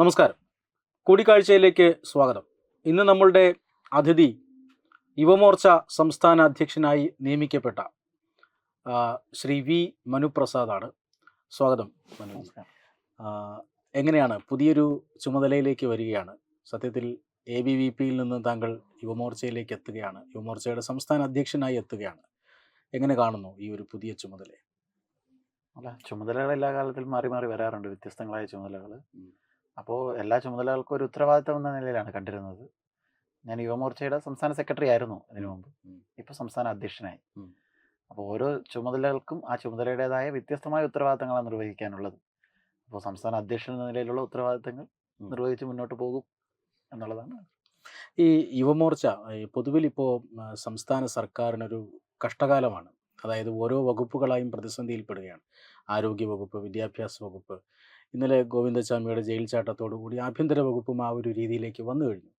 നമസ്കാരം. കൂടിക്കാഴ്ചയിലേക്ക് സ്വാഗതം. ഇന്ന് നമ്മളുടെ അതിഥി യുവമോർച്ച സംസ്ഥാന അധ്യക്ഷനായി നിയമിക്കപ്പെട്ട ശ്രീ വി മനുപ്രസാദാണ്. സ്വാഗതം മനു. എങ്ങനെയാണ്? പുതിയൊരു ചുമതലയിലേക്ക് വരികയാണ്. സത്യത്തിൽ എ ബി വി പിയിൽ നിന്ന് താങ്കൾ യുവമോർച്ചയിലേക്ക് എത്തുകയാണ്. യുവമോർച്ചയുടെ സംസ്ഥാന അധ്യക്ഷനായി എത്തുകയാണ്. എങ്ങനെ കാണുന്നു ഈ ഒരു പുതിയ ചുമതല? അല്ല ചുമതലകൾ എല്ലാ കാലത്തിലും മാറി മാറി വരാറുണ്ട്. വ്യത്യസ്തങ്ങളായ ചുമതലകൾ. അപ്പോൾ എല്ലാ ചുമതലകൾക്കും ഒരു ഉത്തരവാദിത്തം എന്ന നിലയിലാണ് കണ്ടിരുന്നത്. ഞാൻ യുവമോർച്ചയുടെ സംസ്ഥാന സെക്രട്ടറി ആയിരുന്നു അതിനു മുമ്പ്. ഇപ്പോൾ സംസ്ഥാന അധ്യക്ഷനായി. അപ്പോൾ ഓരോ ചുമതലകൾക്കും ആ ചുമതലയുടേതായ വ്യത്യസ്തമായ ഉത്തരവാദിത്തങ്ങളാണ് നിർവഹിക്കാനുള്ളത്. അപ്പോൾ സംസ്ഥാന അധ്യക്ഷൻ എന്ന നിലയിലുള്ള ഉത്തരവാദിത്തങ്ങൾ നിർവഹിച്ച് മുന്നോട്ട് പോകും എന്നുള്ളതാണ്. ഈ യുവമോർച്ച പൊതുവിൽ ഇപ്പോൾ സംസ്ഥാന സർക്കാരിനൊരു കഷ്ടകാലമാണ്. അതായത് ഓരോ വകുപ്പുകളായും പ്രതിസന്ധിയിൽപ്പെടുകയാണ്. ആരോഗ്യ വകുപ്പ് വിദ്യാഭ്യാസ വകുപ്പ് ഇന്നലെ ഗോവിന്ദസ്വാമിയുടെ ജയിൽ ചാട്ടത്തോടുകൂടി ആഭ്യന്തര വകുപ്പും ആ ഒരു രീതിയിലേക്ക് വന്നു കഴിഞ്ഞു.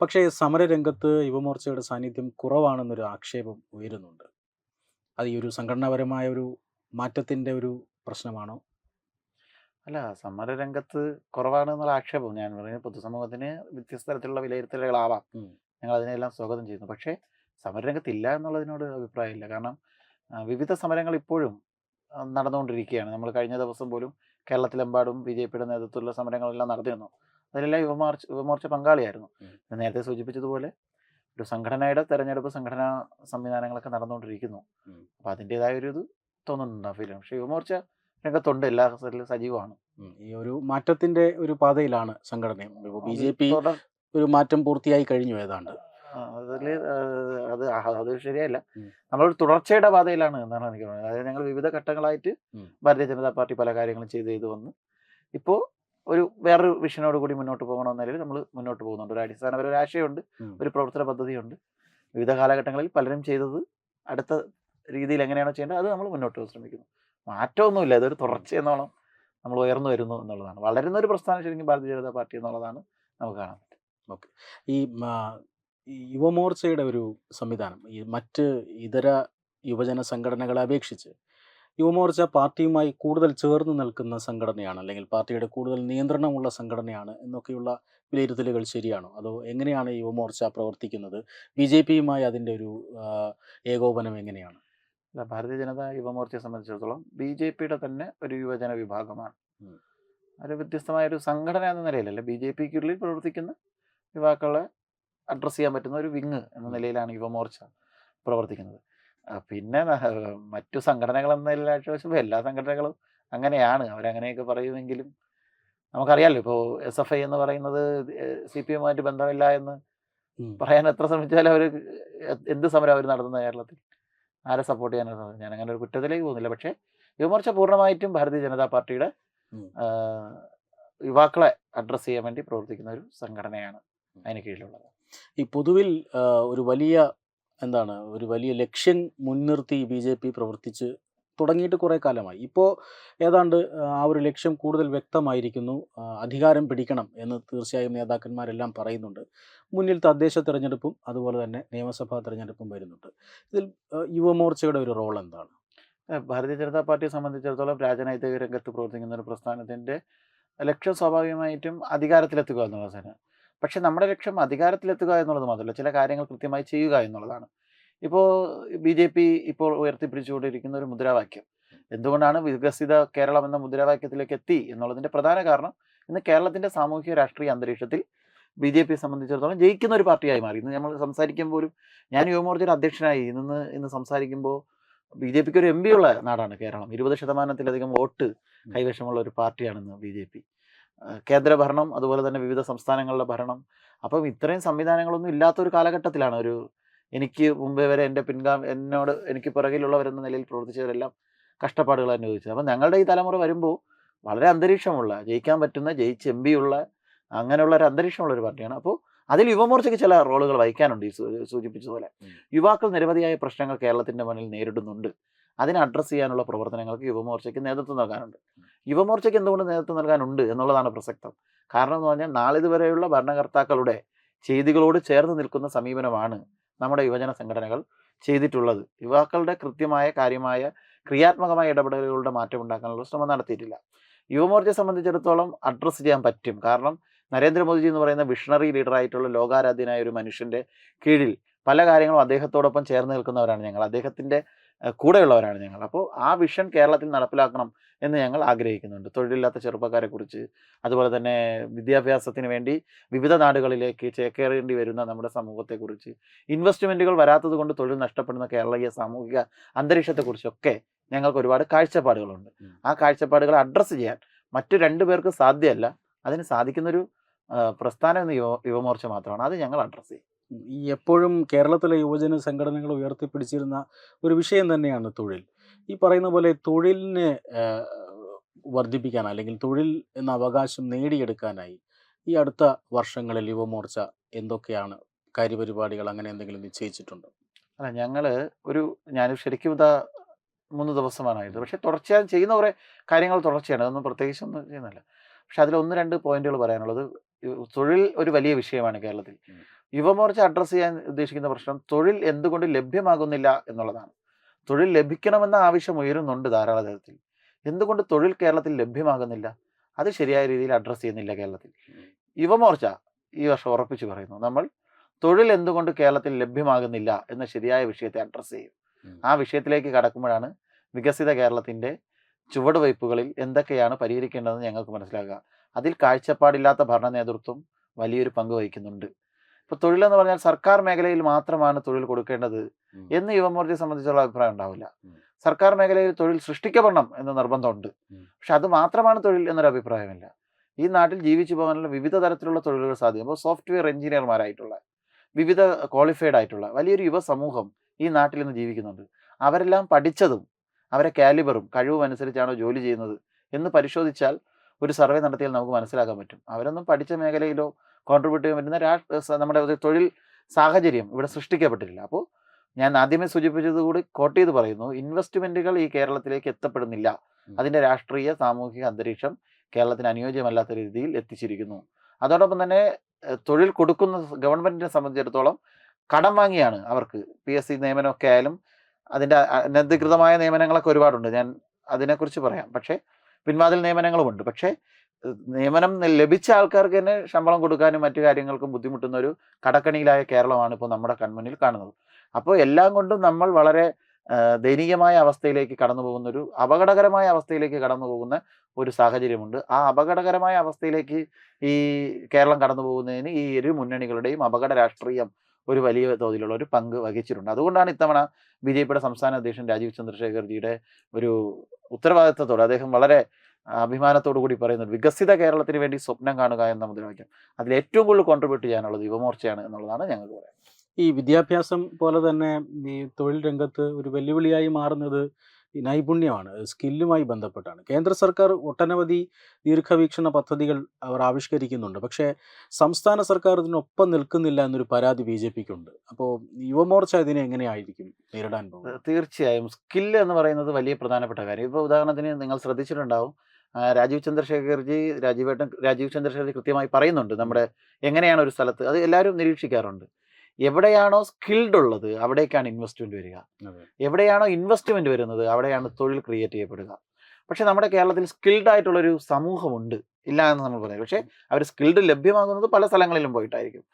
പക്ഷേ സമരരംഗത്ത് യുവമോർച്ചയുടെ സാന്നിധ്യം കുറവാണെന്നൊരു ആക്ഷേപം ഉയരുന്നുണ്ട്. അത് ഈ ഒരു സംഘടനാപരമായ ഒരു മാറ്റത്തിന്റെ ഒരു പ്രശ്നമാണോ? അല്ല സമരരംഗത്ത് കുറവാണ് എന്നുള്ള ആക്ഷേപം. ഞാൻ പറയുന്നത് പൊതുസമൂഹത്തിന് വ്യത്യസ്ത തരത്തിലുള്ള വിലയിരുത്തലുകളാവാം. ഞങ്ങൾ അതിനെല്ലാം സ്വാഗതം ചെയ്യുന്നു. പക്ഷേ സമരരംഗത്ത് ഇല്ല എന്നുള്ളതിനോട് അഭിപ്രായമില്ല. കാരണം വിവിധ സമരങ്ങൾ ഇപ്പോഴും നടന്നുകൊണ്ടിരിക്കുകയാണ്. നമ്മൾ കഴിഞ്ഞ ദിവസം പോലും കേരളത്തിലെമ്പാടും ബി ജെ പിയുടെ നേതൃത്വത്തിലുള്ള സമരങ്ങളെല്ലാം നടന്നിരുന്നു. അതിലെല്ലാം യുവമോർച്ച യുവമോർച്ച പങ്കാളിയായിരുന്നു. നേരത്തെ സൂചിപ്പിച്ചതുപോലെ ഒരു സംഘടനയുടെ തെരഞ്ഞെടുപ്പ് സംഘടനാ സംവിധാനങ്ങളൊക്കെ നടന്നുകൊണ്ടിരിക്കുന്നു. അപ്പോൾ അതിന്റെതായ ഒരു ഇത് തോന്നുന്നുണ്ട് ആ ഫീലിംഗ് പക്ഷേ യുവമോർച്ച രംഗത്തുണ്ട് എല്ലാ സ്ഥലത്തിലും സജീവമാണ്. ഈ ഒരു മാറ്റത്തിന്റെ ഒരു പാതയിലാണ് സംഘടനയും. ബി ജെ പി ഒരു മാറ്റം പൂർത്തിയായി കഴിഞ്ഞു ഏതാണ്ട്. അത് അത് ശരിയല്ല. നമ്മൾ നമ്മളൊരു തുടർച്ചയുടെ പാതയിലാണ് എന്നാണ് എനിക്ക് പറയുന്നത് അതായത് ഞങ്ങൾ വിവിധ ഘട്ടങ്ങളായിട്ട്. ഭാരതീയ ജനതാ പാർട്ടി പല കാര്യങ്ങളും ചെയ്ത് ചെയ്ത് വന്ന് ഇപ്പോൾ ഒരു വേറൊരു വിഷനോട് കൂടി മുന്നോട്ട് പോകണമെന്ന നിലയിൽ നമ്മൾ മുന്നോട്ട് പോകുന്നുണ്ട്. ഒരു അടിസ്ഥാനപര ഒരു ആശയമുണ്ട് ഒരു പ്രവർത്തന പദ്ധതിയുണ്ട്. വിവിധ കാലഘട്ടങ്ങളിൽ പലരും ചെയ്തത് അടുത്ത രീതിയിൽ എങ്ങനെയാണോ ചെയ്യേണ്ടത് അത് നമ്മൾ മുന്നോട്ട് പോകാൻ ശ്രമിക്കുന്നു. മാറ്റമൊന്നുമില്ല ഇതൊരു തുടർച്ച എന്നോളം നമ്മൾ ഉയർന്നു വരുന്നു എന്നുള്ളതാണ്. വളരുന്ന ഒരു പ്രസ്ഥാനം ശരിക്കും ഭാരതീയ ജനതാ പാർട്ടി എന്നുള്ളതാണ് നമുക്ക് കാണാൻ പറ്റും ഓക്കെ. ഈ ഈ യുവമോർച്ചയുടെ ഒരു സംവിധാനം ഈ മറ്റ് ഇതര യുവജന സംഘടനകളെ അപേക്ഷിച്ച് യുവമോർച്ച പാർട്ടിയുമായി കൂടുതൽ ചേർന്ന് നിൽക്കുന്ന സംഘടനയാണ് അല്ലെങ്കിൽ പാർട്ടിയുടെ കൂടുതൽ നിയന്ത്രണമുള്ള സംഘടനയാണ് എന്നൊക്കെയുള്ള വിലയിരുത്തലുകൾ ശരിയാണോ? അതോ എങ്ങനെയാണ് യുവമോർച്ച പ്രവർത്തിക്കുന്നത്? ബി ജെ പിയുമായി അതിന്റെ ഒരു ഏകോപനം എങ്ങനെയാണ്? ഭാരതീയ ജനത യുവമോർച്ചയെ സംബന്ധിച്ചിടത്തോളം ബി ജെ പിയുടെ തന്നെ ഒരു യുവജന വിഭാഗമാണ്. ഒരു വ്യത്യസ്തമായ ഒരു സംഘടന എന്ന നിലയിലല്ല ബി ജെ പിക്കുള്ളിൽ പ്രവർത്തിക്കുന്ന യുവാക്കളെ അഡ്രസ്സ് ചെയ്യാൻ പറ്റുന്ന ഒരു വിങ് എന്ന നിലയിലാണ് യുവമോർച്ച പ്രവർത്തിക്കുന്നത്. പിന്നെ മറ്റു സംഘടനകൾ എന്ന വെച്ചപ്പോൾ എല്ലാ സംഘടനകളും അങ്ങനെയാണ്. അവരങ്ങനെയൊക്കെ പറയുമെങ്കിലും നമുക്കറിയാലോ ഇപ്പോൾ എസ് എഫ് ഐ എന്ന് പറയുന്നത് സി പി എമ്മുമായിട്ട് ബന്ധമില്ല എന്ന് പറയാൻ എത്ര ശ്രമിച്ചാലും അവർ എന്ത് സമരം അവർ നടത്തുന്ന കേരളത്തിൽ? ആരെ സപ്പോർട്ട് ചെയ്യാനാണ് ഞാൻ അങ്ങനെ ഒരു കുറ്റത്തിലേക്ക് പോകുന്നില്ല. പക്ഷേ യുവമോർച്ച പൂർണമായിട്ടും ഭാരതീയ ജനതാ പാർട്ടിയുടെ യുവാക്കളെ അഡ്രസ്സ് ചെയ്യാൻ വേണ്ടി പ്രവർത്തിക്കുന്ന ഒരു സംഘടനയാണ് അതിന് കീഴിലുള്ളത്. ഈ പൊതുവിൽ ഒരു വലിയ എന്താണ് ഒരു വലിയ ലക്ഷ്യം മുൻനിർത്തി ബി ജെ പി പ്രവർത്തിച്ച് തുടങ്ങിയിട്ട് കുറേ കാലമായി. ഇപ്പോൾ ഏതാണ്ട് ആ ഒരു ലക്ഷ്യം കൂടുതൽ വ്യക്തമായിരിക്കുന്നു. അധികാരം പിടിക്കണം എന്ന് തീർച്ചയായും നേതാക്കന്മാരെല്ലാം പറയുന്നുണ്ട്. മുന്നിൽ തദ്ദേശ തിരഞ്ഞെടുപ്പും അതുപോലെ തന്നെ നിയമസഭാ തിരഞ്ഞെടുപ്പും വരുന്നുണ്ട്. ഇതിൽ യുവമോർച്ചയുടെ ഒരു റോൾ എന്താണ്? ഭാരതീയ ജനതാ പാർട്ടിയെ സംബന്ധിച്ചിടത്തോളം രാജനൈതിക രംഗത്ത് പ്രവർത്തിക്കുന്ന ഒരു പ്രസ്ഥാനത്തിന്റെ ലക്ഷ്യം സ്വാഭാവികമായിട്ടും അധികാരത്തിലെത്തുക എന്നുള്ളതാണ്. പക്ഷെ നമ്മുടെ ലക്ഷ്യം അധികാരത്തിലെത്തുക എന്നുള്ളത് മാത്രമല്ല ചില കാര്യങ്ങൾ കൃത്യമായി ചെയ്യുക എന്നുള്ളതാണ്. ഇപ്പോൾ ബി ജെ പി ഇപ്പോൾ ഉയർത്തിപ്പിടിച്ചുകൊണ്ടിരിക്കുന്ന ഒരു മുദ്രാവാക്യം. എന്തുകൊണ്ടാണ് വികസിത കേരളം എന്ന മുദ്രാവാക്യത്തിലേക്ക് എത്തി എന്നുള്ളതിന്റെ പ്രധാന കാരണം ഇന്ന് കേരളത്തിന്റെ സാമൂഹിക രാഷ്ട്രീയ അന്തരീക്ഷത്തിൽ ബി ജെ പിയെ സംബന്ധിച്ചിടത്തോളം ജയിക്കുന്ന ഒരു പാർട്ടിയായി മാറി. ഇന്ന് നമ്മൾ സംസാരിക്കുമ്പോഴും ഞാൻ യുവമോർച്ചയുടെ അധ്യക്ഷനായി ഇന്ന് ഇന്ന് സംസാരിക്കുമ്പോൾ ബി ജെ പിക്ക് ഒരു എം ഉള്ള നാടാണ് കേരളം. ഇരുപത് ശതമാനത്തിലധികം വോട്ട് കൈവശമുള്ള ഒരു പാർട്ടിയാണെന്ന് ബി ജെ പി. കേന്ദ്ര ഭരണം അതുപോലെ തന്നെ വിവിധ സംസ്ഥാനങ്ങളുടെ ഭരണം. അപ്പം ഇത്രയും സംവിധാനങ്ങളൊന്നും ഇല്ലാത്ത ഒരു കാലഘട്ടത്തിലാണ് ഒരു എനിക്ക് മുമ്പേ വരെ എന്റെ പിൻഗാമി എന്നോട് എനിക്ക് പിറകിലുള്ളവരെന്ന നിലയിൽ പ്രവർത്തിച്ചവരെല്ലാം കഷ്ടപ്പാടുകൾ അനുഭവിച്ചത്. അപ്പം ഞങ്ങളുടെ ഈ തലമുറ വരുമ്പോൾ വളരെ അന്തരീക്ഷമുള്ള ജയിക്കാൻ പറ്റുന്ന ജയിച്ച് എം ഉള്ള അങ്ങനെയുള്ള ഒരു അന്തരീക്ഷമുള്ള ഒരു പാർട്ടിയാണ്. അപ്പോൾ അതിൽ യുവമോർച്ചയ്ക്ക് ചില റോളുകൾ വഹിക്കാനുണ്ട് ഈ സൂചിപ്പിച്ചതുപോലെ. യുവാക്കൾ നിരവധിയായ പ്രശ്നങ്ങൾ കേരളത്തിന്റെ മുന്നിൽ നേരിടുന്നുണ്ട്. അതിനെ അഡ്രസ്സ് ചെയ്യാനുള്ള പ്രവർത്തനങ്ങൾക്ക് യുവമോർച്ചയ്ക്ക് നേതൃത്വം നൽകാനുണ്ട്. യുവമോർച്ചയ്ക്ക് എന്തുകൊണ്ട് നേതൃത്വം നൽകാനുണ്ട് എന്നുള്ളതാണ് പ്രസക്തം. കാരണം എന്ന് പറഞ്ഞാൽ നാളിതുവരെയുള്ള ഭരണകർത്താക്കളുടെ ചെയ്തികളോട് ചേർന്ന് നിൽക്കുന്ന സമീപനമാണ് നമ്മുടെ യുവജന സംഘടനകൾ ചെയ്തിട്ടുള്ളത്. യുവാക്കളുടെ കൃത്യമായ കാര്യമായ ക്രിയാത്മകമായ ഇടപെടലുകളുടെ മാറ്റം ഉണ്ടാക്കാനുള്ള ശ്രമം നടത്തിയിട്ടില്ല. യുവമോർച്ചയെ സംബന്ധിച്ചിടത്തോളം അഡ്രസ്സ് ചെയ്യാൻ പറ്റും. കാരണം നരേന്ദ്രമോദിജി എന്ന് പറയുന്ന വിഷണറി ലീഡറായിട്ടുള്ള ലോകാരാധ്യനായ ഒരു മനുഷ്യന്റെ കീഴിൽ പല കാര്യങ്ങളും അദ്ദേഹത്തോടൊപ്പം ചേർന്ന് നിൽക്കുന്നവരാണ് ഞങ്ങൾ. അദ്ദേഹത്തിന്റെ കൂടെയുള്ളവരാണ് ഞങ്ങൾ. അപ്പോൾ ആ വിഷൻ കേരളത്തിൽ നടപ്പിലാക്കണം എന്ന് ഞങ്ങൾ ആഗ്രഹിക്കുന്നുണ്ട്. തൊഴിലില്ലാത്ത ചെറുപ്പക്കാരെ കുറിച്ച് അതുപോലെ തന്നെ വിദ്യാഭ്യാസത്തിന് വേണ്ടി വിവിധ നാടുകളിലേക്ക് ചേക്കേറേണ്ടി വരുന്ന നമ്മുടെ സമൂഹത്തെക്കുറിച്ച് ഇൻവെസ്റ്റ്മെന്റുകൾ വരാത്തത് കൊണ്ട് തൊഴിൽ നഷ്ടപ്പെടുന്ന കേരളീയ സാമൂഹിക അന്തരീക്ഷത്തെക്കുറിച്ചൊക്കെ ഞങ്ങൾക്ക് ഒരുപാട് കാഴ്ചപ്പാടുകളുണ്ട്. ആ കാഴ്ചപ്പാടുകൾ അഡ്രസ്സ് ചെയ്യാൻ മറ്റു രണ്ടു പേർക്ക് സാധ്യമല്ല. അതിന് സാധിക്കുന്നൊരു പ്രസ്ഥാനം എന്ന് യുവ യുവമോർച്ച മാത്രമാണ്. അത് ഞങ്ങൾ അഡ്രസ്സ് ചെയ്യും. എപ്പോഴും കേരളത്തിലെ യുവജന സംഘടനകൾ ഉയർത്തിപ്പിടിച്ചിരുന്ന ഒരു വിഷയം തന്നെയാണ് തൊഴിൽ. ഈ പറയുന്ന പോലെ തൊഴിലിനെ വർദ്ധിപ്പിക്കാൻ അല്ലെങ്കിൽ തൊഴിൽ എന്ന അവകാശം നേടിയെടുക്കാനായി ഈ അടുത്ത വർഷങ്ങളിൽ യുവമോർച്ച എന്തൊക്കെയാണ്? കാര്യപരിപാടികൾ അങ്ങനെ എന്തെങ്കിലും നിശ്ചയിച്ചിട്ടുണ്ട്? അല്ല ഞങ്ങൾ ഒരു ഞാൻ ശരിക്കും ഇതാ മൂന്ന് ദിവസമാണ് ആയത്. പക്ഷേ തുടർച്ചയായി ചെയ്യുന്ന കുറേ കാര്യങ്ങൾ തുടർച്ചയാണ്. അതൊന്നും പ്രത്യേകിച്ച് ഒന്നും ചെയ്യുന്നില്ല. പക്ഷെ അതിൽ ഒന്ന് രണ്ട് പോയിന്റുകൾ പറയാനുള്ളത്. തൊഴിൽ ഒരു വലിയ വിഷയമാണ് കേരളത്തിൽ. യുവമോർച്ച അഡ്രസ്സ് ചെയ്യാൻ ഉദ്ദേശിക്കുന്ന പ്രശ്നം തൊഴിൽ എന്തുകൊണ്ട് ലഭ്യമാകുന്നില്ല എന്നുള്ളതാണ്. തൊഴിൽ ലഭിക്കണമെന്ന ആവശ്യം ഉയരുന്നുണ്ട് ധാരാളം തരത്തിൽ. എന്തുകൊണ്ട് തൊഴിൽ കേരളത്തിൽ ലഭ്യമാകുന്നില്ല? അത് ശരിയായ രീതിയിൽ അഡ്രസ്സ് ചെയ്യുന്നില്ല കേരളത്തിൽ. യുവമോർച്ച ഈ വർഷം ഉറപ്പിച്ചു പറയുന്നു നമ്മൾ തൊഴിൽ എന്തുകൊണ്ട് കേരളത്തിൽ ലഭ്യമാകുന്നില്ല എന്ന ശരിയായ വിഷയത്തെ അഡ്രസ്സ് ചെയ്യും. ആ വിഷയത്തിലേക്ക് കടക്കുമ്പോഴാണ് വികസിത കേരളത്തിന്റെ ചുവടുവയ്പ്പുകളിൽ എന്തൊക്കെയാണ് പരിഹരിക്കേണ്ടതെന്ന് ഞങ്ങൾക്ക് മനസ്സിലാക്കുക അതിൽ കാഴ്ചപ്പാടില്ലാത്ത ഭരണ നേതൃത്വം വലിയൊരു പങ്ക് വഹിക്കുന്നുണ്ട്. ഇപ്പൊ തൊഴിലെന്ന് പറഞ്ഞാൽ സർക്കാർ മേഖലയിൽ മാത്രമാണ് തൊഴിൽ കൊടുക്കേണ്ടത്. എന്ന് യുവമോർച്ചയെ സംബന്ധിച്ചുള്ള അഭിപ്രായം ഉണ്ടാവില്ല. സർക്കാർ മേഖലയിൽ തൊഴിൽ സൃഷ്ടിക്കപ്പെടണം എന്ന നിർബന്ധമുണ്ട്. പക്ഷെ അത് മാത്രമാണ് തൊഴിൽ എന്നൊരു അഭിപ്രായമില്ല. ഈ നാട്ടിൽ ജീവിച്ചു പോകാനുള്ള വിവിധ തരത്തിലുള്ള തൊഴിലുകൾ സാധിക്കും. അപ്പോൾ സോഫ്റ്റ്വെയർ എഞ്ചിനീയർമാരായിട്ടുള്ള വിവിധ ക്വാളിഫൈഡ് ആയിട്ടുള്ള വലിയൊരു യുവസമൂഹം ഈ നാട്ടിൽ ഇന്ന് ജീവിക്കുന്നുണ്ട്. അവരെല്ലാം പഠിച്ചതും അവരെ കാലിബറും കഴിവും അനുസരിച്ചാണോ ജോലി ചെയ്യുന്നത് എന്ന് പരിശോധിച്ചാൽ ഒരു സർവേ നടത്തിയാൽ നമുക്ക് മനസ്സിലാക്കാൻ പറ്റും. അവരൊന്നും പഠിച്ച മേഖലയിലോ കോൺട്രിബ്യൂട്ട് ചെയ്യാൻ പറ്റുന്ന രാഷ്ട്ര നമ്മുടെ ഒരു തൊഴിൽ സാഹചര്യം ഇവിടെ സൃഷ്ടിക്കപ്പെട്ടിട്ടില്ല. അപ്പോൾ ഞാൻ ആദ്യമേ സൂചിപ്പിച്ചതുകൂടി കോട്ട് ചെയ്ത് പറയുന്നു ഇൻവെസ്റ്റ്മെന്റുകൾ ഈ കേരളത്തിലേക്ക് എത്തപ്പെടുന്നില്ല. അതിന്റെ അതിന്റെ രാഷ്ട്രീയ സാമൂഹിക അന്തരീക്ഷം കേരളത്തിന് അനുയോജ്യമല്ലാത്ത രീതിയിൽ എത്തിച്ചിരിക്കുന്നു. അതോടൊപ്പം തന്നെ തൊഴിൽ കൊടുക്കുന്ന ഗവൺമെന്റിനെ സംബന്ധിച്ചിടത്തോളം കടം വാങ്ങിയാണ് അവർക്ക്. പി എസ് സി നിയമനമൊക്കെ ആയാലും അതിന്റെ അനധികൃതമായ നിയമനങ്ങളൊക്കെ ഒരുപാടുണ്ട്. ഞാൻ അതിനെക്കുറിച്ച് പറയാം. പക്ഷേ പിൻവാതിൽ നിയമനങ്ങളുമുണ്ട്. പക്ഷേ നിയമനം ലഭിച്ച ആൾക്കാർക്ക് തന്നെ ശമ്പളം കൊടുക്കാനും മറ്റു കാര്യങ്ങൾക്കും ബുദ്ധിമുട്ടുന്ന ഒരു കടക്കണിയിലായ കേരളമാണ് ഇപ്പോൾ നമ്മുടെ കൺമുന്നിൽ കാണുന്നത്. അപ്പോൾ എല്ലാം കൊണ്ടും നമ്മൾ വളരെ ദയനീയമായ അവസ്ഥയിലേക്ക് കടന്നു പോകുന്ന ഒരു അപകടകരമായ അവസ്ഥയിലേക്ക് കടന്നു പോകുന്ന ഒരു സാഹചര്യമുണ്ട്. ആ അപകടകരമായ അവസ്ഥയിലേക്ക് ഈ കേരളം കടന്നു പോകുന്നതിന് ഈ ഇരു മുന്നണികളുടെയും അപകട രാഷ്ട്രീയം ഒരു വലിയ തോതിലുള്ള ഒരു പങ്ക് വഹിച്ചിട്ടുണ്ട്. അതുകൊണ്ടാണ് ഇത്തവണ ബി ജെ പിയുടെ സംസ്ഥാന അധ്യക്ഷൻ രാജീവ് ചന്ദ്രശേഖർജിയുടെ ഒരു ഉത്തരവാദിത്തത്തോടെ അദ്ദേഹം വളരെ അഭിമാനത്തോടു കൂടി പറയുന്നത് വികസിത കേരളത്തിന് വേണ്ടി സ്വപ്നം കാണുക എന്ന മുദ്രാവാക്യം അതിൽ ഏറ്റവും കൂടുതൽ കോൺട്രിബ്യൂട്ട് ചെയ്യാനുള്ളത് യുവമോർച്ചയാണ് എന്നുള്ളതാണ് ഞങ്ങൾക്ക് പറയുന്നത് ഈ വിദ്യാഭ്യാസം പോലെ തന്നെ ഈ തൊഴിൽ രംഗത്ത് ഒരു വെല്ലുവിളിയായി മാറുന്നത് നൈപുണ്യമാണ് സ്കില്ലുമായി ബന്ധപ്പെട്ടാണ്. കേന്ദ്ര സർക്കാർ ഒട്ടനവധി ദീർഘവീക്ഷണ പദ്ധതികൾ അവർ ആവിഷ്കരിക്കുന്നുണ്ട്. പക്ഷേ സംസ്ഥാന സർക്കാർ ഇതിനൊപ്പം നിൽക്കുന്നില്ല എന്നൊരു പരാതി ബി ജെ പിക്കുണ്ട്. അപ്പോൾ യുവമോർച്ച ഇതിനെ എങ്ങനെയായിരിക്കും നേരിടാൻ പോകുന്നത്? തീർച്ചയായും. സ്കില്ല് എന്ന് പറയുന്നത് വലിയ പ്രധാനപ്പെട്ട കാര്യം. ഇപ്പോൾ ഉദാഹരണത്തിന് നിങ്ങൾ ശ്രദ്ധിച്ചിട്ടുണ്ടാവും രാജീവ് ചന്ദ്രശേഖർജി രാജീവേട്ടൻ രാജീവ് ചന്ദ്രശേഖർജി കൃത്യമായി പറയുന്നുണ്ട് നമ്മുടെ എങ്ങനെയാണ് ഒരു സ്ഥലത്ത്. അത് എല്ലാവരും നിരീക്ഷിക്കാറുണ്ട്. എവിടെയാണോ സ്കിൽഡ് ഉള്ളത് അവിടേക്കാണ് ഇൻവെസ്റ്റ്മെന്റ് വരിക. എവിടെയാണോ ഇൻവെസ്റ്റ്മെന്റ് വരുന്നത് അവിടെയാണ് തൊഴിൽ ക്രിയേറ്റ് ചെയ്യപ്പെടുക. പക്ഷെ നമ്മുടെ കേരളത്തിൽ സ്കിൽഡ് ആയിട്ടുള്ളൊരു സമൂഹമുണ്ട്. ഇല്ല എന്ന് നമ്മൾ പറയാം പക്ഷേ അവർ സ്കിൽഡ് ലഭ്യമാകുന്നത് പല സ്ഥലങ്ങളിലും പോയിട്ടായിരിക്കും.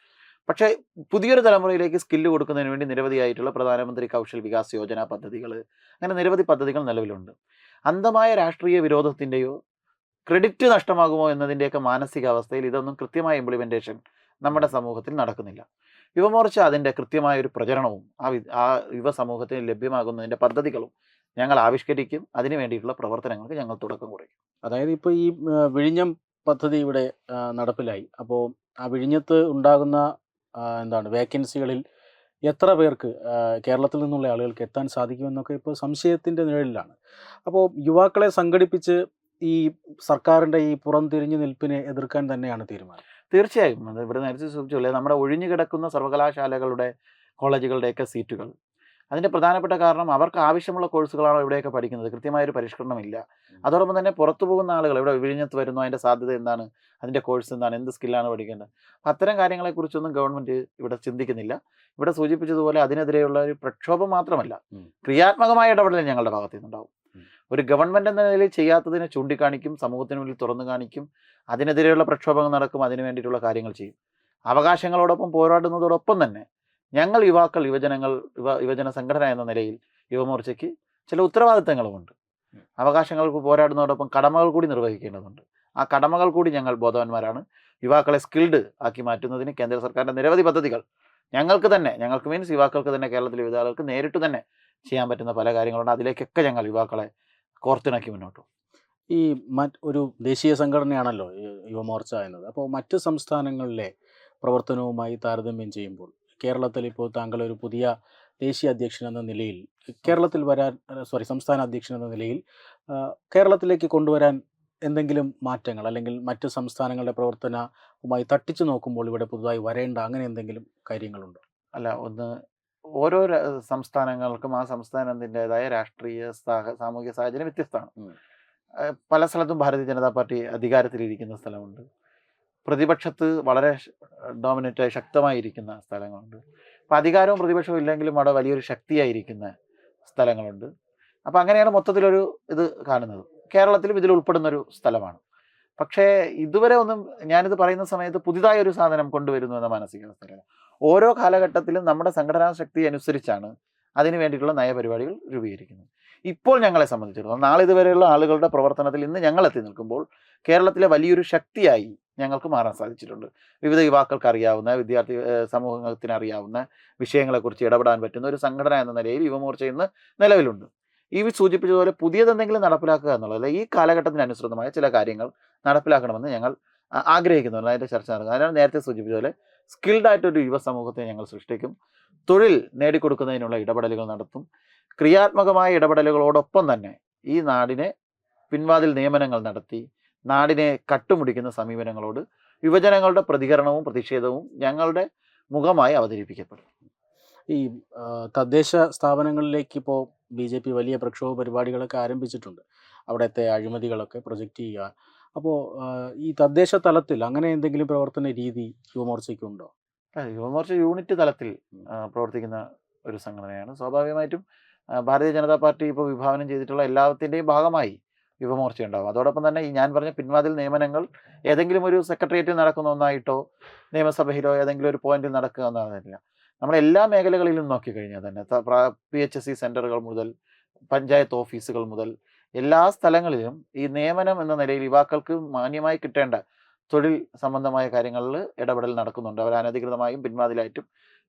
പക്ഷേ പുതിയൊരു തലമുറയിലേക്ക് സ്കില്ല് കൊടുക്കുന്നതിന് വേണ്ടി നിരവധിയായിട്ടുള്ള പ്രധാനമന്ത്രി കൗശൽ വികാസ് യോജന പദ്ധതികൾ അങ്ങനെ നിരവധി പദ്ധതികൾ നിലവിലുണ്ട്. അന്ധമായ രാഷ്ട്രീയ വിരോധത്തിന്റെയോ ക്രെഡിറ്റ് നഷ്ടമാകുമോ എന്നതിന്റെയൊക്കെ മാനസികാവസ്ഥയിൽ ഇതൊന്നും കൃത്യമായ ഇംപ്ലിമെന്റേഷൻ നമ്മുടെ സമൂഹത്തിൽ നടക്കുന്നില്ല. യുവമോർച്ച അതിന്റെ കൃത്യമായ ഒരു പ്രചരണവും ആ ആ യുവ സമൂഹത്തിന് ലഭ്യമാകുന്നതിന്റെ പദ്ധതികളും ഞങ്ങൾ ആവിഷ്കരിക്കും. അതിനു വേണ്ടിയിട്ടുള്ള പ്രവർത്തനങ്ങൾക്ക് ഞങ്ങൾ തുടക്കം കുറിക്കും. അതായത് ഇപ്പോൾ ഈ വിഴിഞ്ഞം പദ്ധതി ഇവിടെ നടപ്പിലായി. അപ്പോൾ ആ വിഴിഞ്ഞത്ത് ഉണ്ടാകുന്ന എന്താണ് വേക്കൻസികളിൽ എത്ര പേർക്ക് കേരളത്തിൽ നിന്നുള്ള ആളുകൾക്ക് എത്താൻ സാധിക്കുമെന്നൊക്കെ ഇപ്പോൾ സംശയത്തിന്റെ നിഴലിലാണ്. അപ്പോൾ യുവാക്കളെ സംഘടിപ്പിച്ച് ഈ സർക്കാരിന്റെ ഈ പുറംതിരിഞ്ഞു നിൽപ്പിനെ എതിർക്കാൻ തന്നെയാണ് തീരുമാനം. തീർച്ചയായും. ഇവിടെ നേരത്തെ സൂചിപ്പിച്ചില്ലേ നമ്മുടെ ഒഴിഞ്ഞു കിടക്കുന്ന സർവകലാശാലകളുടെ കോളേജുകളുടെയൊക്കെ സീറ്റുകൾ അതിന്റെ പ്രധാനപ്പെട്ട കാരണം അവർക്ക് ആവശ്യമുള്ള കോഴ്സുകളാണോ ഇവിടെയൊക്കെ പഠിക്കുന്നത്? കൃത്യമായൊരു പരിഷ്കരണമില്ല. അതോടൊപ്പം തന്നെ പുറത്തു പോകുന്ന ആളുകൾ ഇവിടെ വിഴിഞ്ഞത്ത് വരുന്നു അതിന്റെ സാധ്യത എന്താണ്? അതിന്റെ കോഴ്സ് എന്താണ്? എന്ത് സ്കില്ലാണ് പഠിക്കേണ്ടത്? അപ്പം അത്തരം കാര്യങ്ങളെക്കുറിച്ചൊന്നും ഗവൺമെന്റ് ഇവിടെ ചിന്തിക്കുന്നില്ല. ഇവിടെ സൂചിപ്പിച്ചതുപോലെ അതിനെതിരെയുള്ള ഒരു പ്രക്ഷോഭം മാത്രമല്ല. ക്രിയാത്മകമായ ഇടപെടൽ ഞങ്ങളുടെ ഭാഗത്തു നിന്നുണ്ടാവും ഒരു ഗവൺമെന്റ് എന്ന നിലയിൽ ചെയ്യാത്തതിനെ ചൂണ്ടിക്കാണിക്കും സമൂഹത്തിന് മുന്നിൽ തുറന്നു കാണിക്കും അതിനെതിരെയുള്ള പ്രക്ഷോഭങ്ങൾ നടക്കും അതിനു വേണ്ടിയിട്ടുള്ള കാര്യങ്ങൾ ചെയ്യും. അവകാശങ്ങളോടൊപ്പം പോരാടുന്നതോടൊപ്പം തന്നെ ഞങ്ങൾ യുവാക്കൾ യുവജനങ്ങൾ യുവ യുവജന സംഘടന എന്ന നിലയിൽ യുവമോർച്ചയ്ക്ക് ചില ഉത്തരവാദിത്തങ്ങളുമുണ്ട്. അവകാശങ്ങൾക്ക് പോരാടുന്നതോടൊപ്പം കടമകൾ കൂടി നിർവഹിക്കേണ്ടതുണ്ട്. ആ കടമകൾ കൂടി ഞങ്ങൾ ബോധവാന്മാരാണ്. യുവാക്കളെ സ്കിൽഡ് ആക്കി മാറ്റുന്നതിന് കേന്ദ്ര സർക്കാരിന്റെ നിരവധി പദ്ധതികൾ ഞങ്ങൾക്ക് തന്നെ ഞങ്ങൾക്ക് മീൻസ് യുവാക്കൾക്ക് തന്നെ കേരളത്തിലെ യുവതാക്കൾക്ക് നേരിട്ട് തന്നെ ചെയ്യാൻ പറ്റുന്ന പല കാര്യങ്ങളുണ്ട്. അതിലേക്കൊക്കെ ഞങ്ങൾ യുവാക്കളെ കോർത്തിണക്കി മുന്നോട്ട് ഈ മറ്റ് ഒരു ദേശീയ സംഘടനയാണല്ലോ യുവമോർച്ച എന്നത്. അപ്പോൾ മറ്റ് സംസ്ഥാനങ്ങളിലെ പ്രവർത്തനവുമായി താരതമ്യം ചെയ്യുമ്പോൾ കേരളത്തിൽ ഇപ്പോൾ താങ്കൾ ഒരു പുതിയ ദേശീയ അധ്യക്ഷൻ എന്ന നിലയിൽ കേരളത്തിൽ വരാൻ സോറി സംസ്ഥാന അധ്യക്ഷൻ എന്ന നിലയിൽ കേരളത്തിലേക്ക് കൊണ്ടുവരാൻ എന്തെങ്കിലും മാറ്റങ്ങൾ അല്ലെങ്കിൽ മറ്റ് സംസ്ഥാനങ്ങളുടെ പ്രവർത്തനവുമായി തട്ടിച്ചു നോക്കുമ്പോൾ ഇവിടെ പുതുതായി വരേണ്ട അങ്ങനെ എന്തെങ്കിലും കാര്യങ്ങളുണ്ട്? അല്ല ഒന്ന് ഓരോ സംസ്ഥാനങ്ങൾക്കും ആ സംസ്ഥാനത്തിന്റെതായ രാഷ്ട്രീയ സാഹ- സാമൂഹിക സാഹചര്യം വ്യത്യസ്തമാണ്. പല സ്ഥലത്തും ഭാരതീയ ജനതാ പാർട്ടി അധികാരത്തിലിരിക്കുന്ന സ്ഥലമുണ്ട്. പ്രതിപക്ഷത്ത് വളരെ ഡോമിനേറ്റായി ശക്തമായിരിക്കുന്ന സ്ഥലങ്ങളുണ്ട്. അപ്പോൾ അധികാരവും പ്രതിപക്ഷവും ഇല്ലെങ്കിലും അവിടെ വലിയൊരു ശക്തിയായിരിക്കുന്ന സ്ഥലങ്ങളുണ്ട്. അപ്പോൾ അങ്ങനെയാണ് മൊത്തത്തിലൊരു ഇത് കാണുന്നത്. കേരളത്തിലും ഇതിൽ ഉൾപ്പെടുന്ന ഒരു സ്ഥലമാണ്. പക്ഷേ ഇതുവരെ ഒന്നും ഞാനിത് പറയുന്ന സമയത്ത് പുതിയതായ ഒരു സാധനം കൊണ്ടുവരുന്നു എന്ന മാനസികാവസ്ഥയിലാണ്. ഓരോ കാലഘട്ടത്തിലും നമ്മുടെ സംഘടനാ ശക്തി അനുസരിച്ചാണ് അതിനു വേണ്ടിയിട്ടുള്ള നയപരിപാടികൾ രൂപീകരിക്കുന്നത്. ഇപ്പോൾ ഞങ്ങളെ സംബന്ധിച്ചിടത്തോളം നാളെ ഇതുവരെയുള്ള ആളുകളുടെ പ്രവർത്തനത്തിൽ ഇന്ന് ഞങ്ങൾ എത്തി നിൽക്കുമ്പോൾ കേരളത്തിലെ വലിയൊരു ശക്തിയായി ഞങ്ങൾക്ക് മാറാൻ സാധിച്ചിട്ടുണ്ട്. വിവിധ യുവാക്കൾക്ക് അറിയാവുന്ന വിദ്യാർത്ഥി സമൂഹത്തിന് അറിയാവുന്ന വിഷയങ്ങളെക്കുറിച്ച് ഇടപെടാൻ പറ്റുന്ന ഒരു സംഘടന എന്ന നിലയിൽ യുവമോർച്ച ഇന്ന് നിലവിലുണ്ട്. ഈ സൂചിപ്പിച്ചതുപോലെ പുതിയതെന്തെങ്കിലും നടപ്പിലാക്കുക എന്നുള്ളത് ഈ കാലഘട്ടത്തിന് അനുസൃതമായ ചില കാര്യങ്ങൾ നടപ്പിലാക്കണമെന്ന് ഞങ്ങൾ ആഗ്രഹിക്കുന്നു. ആഗ്രഹിക്കുന്നുണ്ട് അതിന്റെ ചർച്ച നടക്കുന്നത് അതിനാണ് നേരത്തെ സൂചിപ്പിച്ചതുപോലെ സ്കിൽഡ് ആയിട്ടൊരു യുവ സമൂഹത്തെ ഞങ്ങൾ സൃഷ്ടിക്കും. തൊഴിൽ നേടിക്കൊടുക്കുന്നതിനുള്ള ഇടപെടലുകൾ നടത്തും. ക്രിയാത്മകമായ ഇടപെടലുകളോടൊപ്പം തന്നെ ഈ നാടിനെ പിൻവാതിൽ നിയമനങ്ങൾ നടത്തി നാടിനെ കട്ടുമുടിക്കുന്ന സമീപനങ്ങളോട് യുവജനങ്ങളുടെ പ്രതികരണവും പ്രതിഷേധവും ഞങ്ങളുടെ മുഖമായി അവതരിപ്പിക്കപ്പെടും. ഈ തദ്ദേശ സ്ഥാപനങ്ങളിലേക്ക് ഇപ്പോൾ ബി ജെ പി വലിയ പ്രക്ഷോഭ പരിപാടികളൊക്കെ ആരംഭിച്ചിട്ടുണ്ട്. അവിടുത്തെ അഴിമതികളൊക്കെ പ്രൊജക്റ്റ് ചെയ്യുക. അപ്പോൾ ഈ തദ്ദേശ തലത്തിൽ അങ്ങനെ എന്തെങ്കിലും പ്രവർത്തന രീതി യുവമോർച്ചയ്ക്കുണ്ടോ? യുവമോർച്ച യൂണിറ്റ് തലത്തിൽ പ്രവർത്തിക്കുന്ന ഒരു സംഘടനയാണ്. സ്വാഭാവികമായിട്ടും ഭാരതീയ ജനതാ പാർട്ടി ഇപ്പോൾ വിഭാവനം ചെയ്തിട്ടുള്ള എല്ലാത്തിന്റെയും ഭാഗമായി യുവമോർച്ച ഉണ്ടാവും അതോടൊപ്പം തന്നെ ഈ ഞാൻ പറഞ്ഞ പിൻവാതിൽ നിയമനങ്ങൾ ഏതെങ്കിലും ഒരു സെക്രട്ടേറിയറ്റിൽ നടക്കുന്ന ഒന്നായിട്ടോ നിയമസഭയിലോ ഏതെങ്കിലും ഒരു പോയിന്റിൽ നടക്കുക എന്നതല്ല. നമ്മൾ എല്ലാ മേഖലകളിലും നോക്കിക്കഴിഞ്ഞാൽ തന്നെ പി എച്ച് എസ് സി സെന്ററുകൾ മുതൽ പഞ്ചായത്ത് ഓഫീസുകൾ മുതൽ എല്ലാ സ്ഥലങ്ങളിലും ഈ നിയമനം എന്ന നിലയിൽ യുവാക്കൾക്ക് മാന്യമായി കിട്ടേണ്ട തൊഴിൽ സംബന്ധമായ കാര്യങ്ങളിൽ ഇടപെടൽ നടക്കുന്നുണ്ട്. അവർ അനധികൃതമായും പിൻവാതിലായിട്ടും